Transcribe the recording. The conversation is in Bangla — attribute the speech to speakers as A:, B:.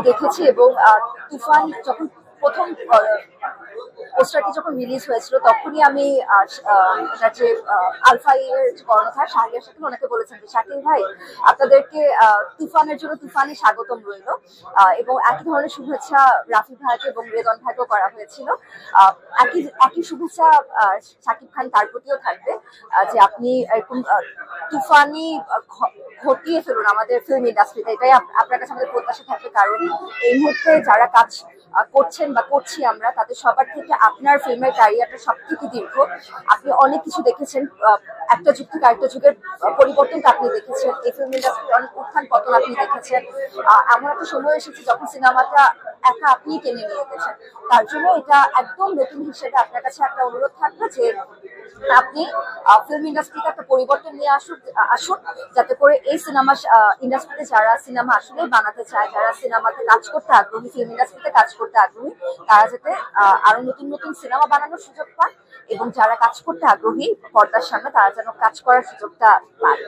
A: দেখেছি এবং তুফান যখন প্রথম পোস্টারটি যখন রিলিজ হয়েছিল, তখনই আমি যে আলফা যে কর্ণধার, শাহরিয়ার শাকিল ওনাকে বলেছেন যে, শাকিল ভাই, আপনাদেরকে তুফানের জন্য তুফানে স্বাগতম রইল। এবং একই ধরনের শুভেচ্ছা রাফি ভাইকে এবং রেদন ভাইকেও করা হয়েছিল। একই একই শুভেচ্ছা শাকিব খান তার প্রতিও থাকবে যে আপনি এরকম তুফানি ঘটিয়ে ফেলুন আমাদের ফিল্ম ইন্ডাস্ট্রিতে এটাই আপনার কাছে আমাদের প্রত্যাশা থাকবে, কারণ এই মুহূর্তে যারা কাজ করছেন বা করছি আমরা তাদের সবার থেকে আপনার ফিল্মের ক্যারিয়ারটা সব থেকে দীর্ঘ। আপনি অনেক কিছু দেখেছেন একটা যুগ থেকে আরেকটা যুগের পরিবর্তন পরিবর্তনটা আপনি দেখেছেন। এই ফিল্ম ইন্ডাস্ট্রির অনেক উত্থান পতন আপনি দেখেছেন। এমন একটা সময় এসেছে যখন সিনেমাটা একা আপনি টেনে নিয়ে গেছেন। তার জন্য এটা একদম নতুন হিসেবে আপনার কাছে একটা অনুরোধ থাকবে যে আপনি ফিল্ম ইন্ডাস্ট্রিতে একটা পরিবর্তন নিয়ে আসুন আসুন, যাতে করে এই সিনেমা ইন্ডাস্ট্রিতে যারা সিনেমা আসলে বানাতে চায়, যারা সিনেমাতে কাজ করতে আগ্রহী ফিল্ম ইন্ডাস্ট্রিতে কাজ করতে আগ্রহী, তারা যাতে আরও নতুন নতুন সিনেমা বানানোর সুযোগ পান এবং যারা কাজ করতে আগ্রহী, পর্দার সামনে তারা যেন কাজ করার সুযোগটা পায়।